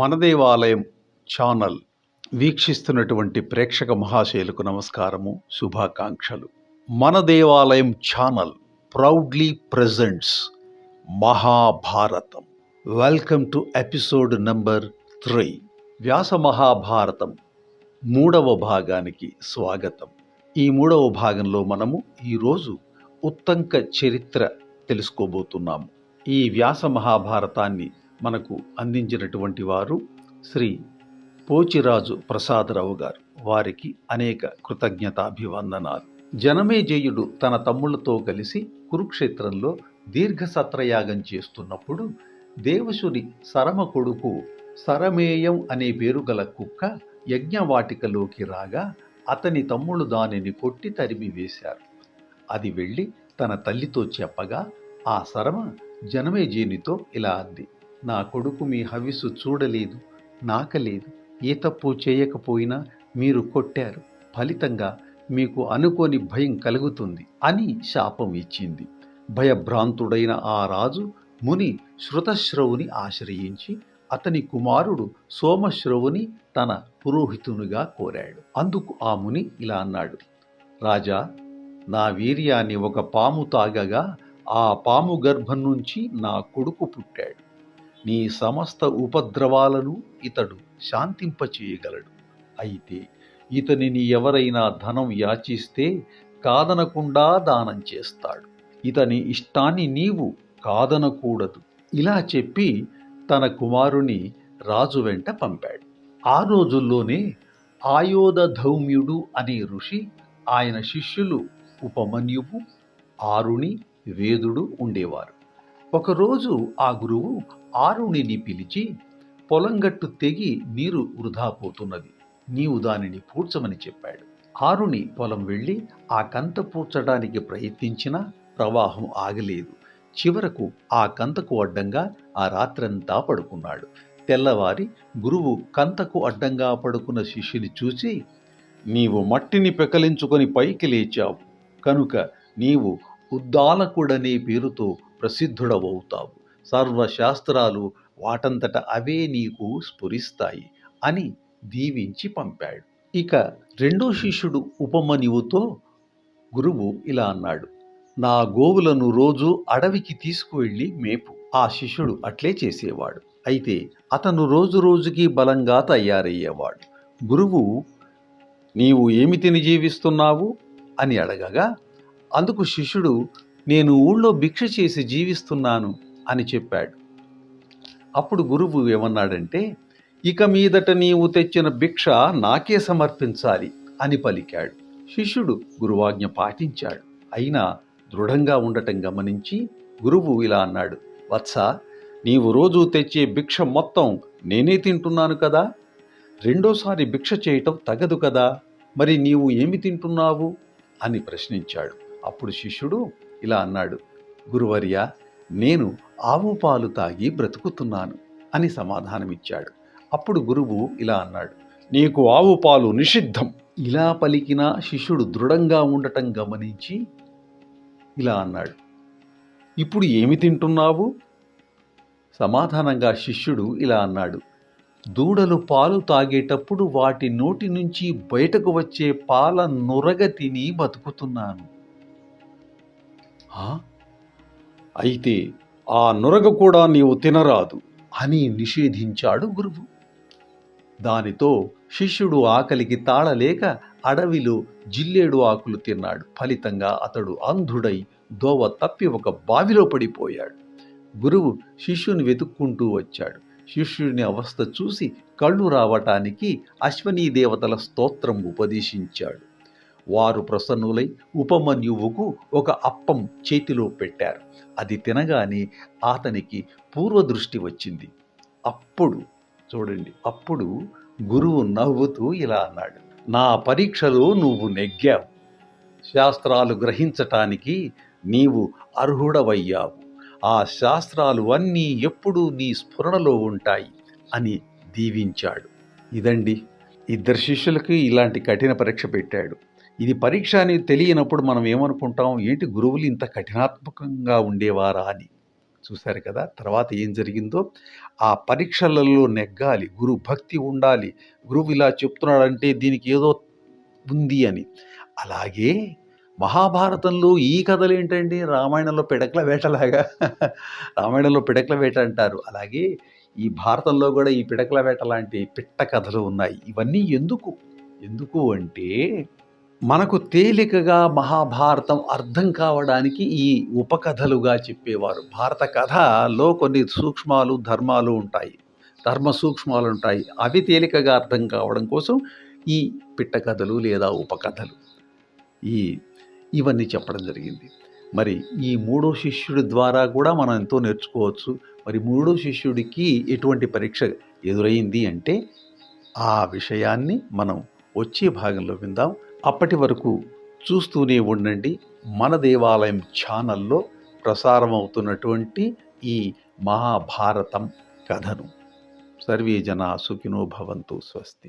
మన దేవాలయం ఛానల్ వీక్షిస్తున్నటువంటి ప్రేక్షక మహాశైలకు నమస్కారము శుభాకాంక్షలు. మన దేవాలయం channel proudly presents Mahabharatam. Welcome to episode number three. Vyasa Mahabharatam మూడవ భాగానికి స్వాగతం. ఈ మూడవ భాగంలో మనము ఈరోజు ఉత్తంక చరిత్ర తెలుసుకోబోతున్నాము. ఈ వ్యాస మహాభారతాన్ని మనకు అందించినటువంటి వారు శ్రీ పోచిరాజు ప్రసాదరావు గారు. వారికి అనేక కృతజ్ఞతాభివందనాలు. జనమేజయుడు తన తమ్ముళ్ళతో కలిసి కురుక్షేత్రంలో దీర్ఘ సత్రయాగం చేస్తున్నప్పుడు దేవశుని సరమ కొడుకు సరమేయం అనే పేరు గల కుక్క యజ్ఞవాటికలోకి రాగా అతని తమ్ముడు దానిని కొట్టి తరిమి వేశారు. అది వెళ్ళి తన తల్లితో చెప్పగా ఆ సరమ జనమేజయునితో ఇలా అంది. నా కొడుకు మీ హవిస్సు చూడలేదు నాకలేదు. ఏ తప్పు చేయకపోయినా మీరు కొట్టారు. ఫలితంగా మీకు అనుకోని భయం కలుగుతుంది అని శాపం ఇచ్చింది. భయభ్రాంతుడైన ఆ రాజు ముని శృతశ్రవుని ఆశ్రయించి అతని కుమారుడు సోమశ్రవుని తన పురోహితునిగా కోరాడు. అందుకు ఆ ముని ఇలా అన్నాడు రాజా నా వీర్యాన్ని ఒక పాము తాగగా ఆ పాము గర్భం నుంచి నా కొడుకు పుట్టాడు. నీ సమస్త ఉపద్రవాలను ఇతడు శాంతింపచేయగలడు. అయితే ఇతనిని ఎవరైనా ధనం యాచిస్తే కాదనకుండా దానం చేస్తాడు. ఇతని ఇష్టాన్ని నీవు కాదనకూడదు. ఇలా చెప్పి తన కుమారుని రాజు వెంట పంపాడు. ఆ రోజుల్లోనే ఆయోధౌమ్యుడు అనే ఋషి ఆయన శిష్యులు ఉపమన్యువు ఆరుణి వేదుడు ఉండేవారు. ఒకరోజు ఆ గురువు ఆరుణిని పిలిచి పొలంగట్టు తెగి నీరు వృధా పోతున్నది. నీవు దానిని పూడ్చమని చెప్పాడు. ఆరుని పొలం వెళ్ళి ఆ కంత పూడ్చడానికి ప్రయత్నించినా ప్రవాహం ఆగలేదు. చివరకు ఆ కంతకు అడ్డంగా ఆ రాత్రంతా పడుకున్నాడు. తెల్లవారి గురువు కంతకు అడ్డంగా పడుకున్న శిష్యుని చూసి నీవు మట్టిని పెకలించుకొని పైకి లేచావు. కనుక నీవు ఉద్దాలకుడనే పేరుతో ప్రసిద్ధుడవవుతావు. సర్వశాస్త్రాలు వాటంతట అవే నీకు స్ఫురిస్తాయి అని దీవించి పంపాడు. ఇక రెండో శిష్యుడు ఉపమనివుతో గురువు ఇలా అన్నాడు నా గోవులను రోజు అడవికి తీసుకువెళ్ళి మేపు. ఆ శిష్యుడు అట్లే చేసేవాడు. అయితే అతను రోజు రోజుకి బలంగా తయారయ్యేవాడు. గురువు నీవు ఏమి తిని జీవిస్తున్నావు? అని అడగగా అందుకు శిష్యుడు నేను ఊళ్ళో భిక్ష చేసి జీవిస్తున్నాను. అని చెప్పాడు. అప్పుడు గురువు ఏమన్నాడంటే ఇక మీదట నీవు తెచ్చిన భిక్ష నాకే సమర్పించాలి అని పలికాడు. శిష్యుడు గురువాజ్ఞ పాటించాడు. అయినా దృఢంగా ఉండటం గమనించి గురువు ఇలా అన్నాడు వత్స నీవు రోజు తెచ్చే భిక్ష మొత్తం నేనే తింటున్నాను కదా? రెండోసారి భిక్ష చేయటం తగదు కదా? మరి నీవు ఏమి తింటున్నావు? అని ప్రశ్నించాడు. అప్పుడు శిష్యుడు ఇలా అన్నాడు గురువర్య నేను ఆవు పాలు తాగి బ్రతుకుతున్నాను అని సమాధానమిచ్చాడు. అప్పుడు గురువు ఇలా అన్నాడు నీకు ఆవు పాలు నిషిద్ధం. ఇలా పలికిన శిష్యుడు దృఢంగా ఉండటం గమనించి ఇలా అన్నాడు ఇప్పుడు ఏమి తింటున్నావు? సమాధానంగా శిష్యుడు ఇలా అన్నాడు దూడలు పాలు తాగేటప్పుడు వాటి నోటి నుంచి బయటకు వచ్చే పాల నొరగ తిని బతుకుతున్నాను. "ఆ? అయితే ఆ నురగ కూడా నీవు తినరాదు అని నిషేధించాడు గురువు. దానితో శిష్యుడు ఆకలికి తాళలేక అడవిలో జిల్లేడు ఆకులు తిన్నాడు. ఫలితంగా అతడు అంధుడై దోవ తప్పి ఒక బావిలో పడిపోయాడు. గురువు శిష్యుని వెతుక్కుంటూ వచ్చాడు. శిష్యుని అవస్థ చూసి కళ్ళు రావటానికి అశ్వనీ దేవతల స్తోత్రం ఉపదేశించాడు. వారు ప్రసన్నులై ఉపమన్యువుకు ఒక అప్పం చేతిలో పెట్టారు. అది తినగానే అతనికి పూర్వదృష్టి వచ్చింది. అప్పుడు చూడండి అప్పుడు గురువు నవ్వుతూ ఇలా అన్నాడు నా పరీక్షలో నువ్వు నెగ్గావు. శాస్త్రాలు గ్రహించటానికి నీవు అర్హుడవయ్యావు. ఆ శాస్త్రాలు అన్నీ ఎప్పుడూ నీ స్ఫురణలో ఉంటాయి అని దీవించాడు. ఇదండి ఇద్దరు శిష్యులకి ఇలాంటి కఠిన పరీక్ష పెట్టాడు. ఇది పరీక్ష అని తెలియనప్పుడు మనం ఏమనుకుంటాం? ఏంటి గురువులు ఇంత కఠినాత్మకంగా ఉండేవారా అని. చూశారు కదా? తర్వాత ఏం జరిగిందో? ఆ పరీక్షలలో నెగ్గాలి. గురు భక్తి ఉండాలి. గురువు ఇలా చెప్తున్నాడంటే దీనికి ఏదో ఉంది అని. అలాగే మహాభారతంలో ఈ కథలు ఏంటండి? రామాయణంలో పిడకల వేటలాగా. రామాయణంలో పిడకల వేట అంటారు. అలాగే ఈ భారతంలో కూడా ఈ పిడకల వేట లాంటి పిట్ట కథలు ఉన్నాయి. ఇవన్నీ ఎందుకు? ఎందుకు అంటే మనకు తేలికగా మహాభారతం అర్థం కావడానికి ఈ ఉపకథలుగా చెప్పేవారు. భారత కథలో కొన్ని సూక్ష్మాలు ధర్మాలు ఉంటాయి. ధర్మ సూక్ష్మాలు ఉంటాయి. అవి తేలికగా అర్థం కావడం కోసం ఈ పిట్ట కథలు లేదా ఉపకథలు ఈ ఇవన్నీ చెప్పడం జరిగింది. మరి ఈ మూడో శిష్యుడి ద్వారా కూడా మనం ఎంతో నేర్చుకోవచ్చు. మరి మూడో శిష్యుడికి ఎటువంటి పరీక్ష ఎదురైంది అంటే ఆ విషయాన్ని మనం వచ్చే భాగంలో విందాం. అప్పటి వరకు చూస్తూనే ఉండండి. మన దేవాలయం ఛానల్లో ప్రసారం అవుతున్నటువంటి ఈ మహాభారతం కథను. సర్వే జనా సుఖినో భవంతు స్వస్తి.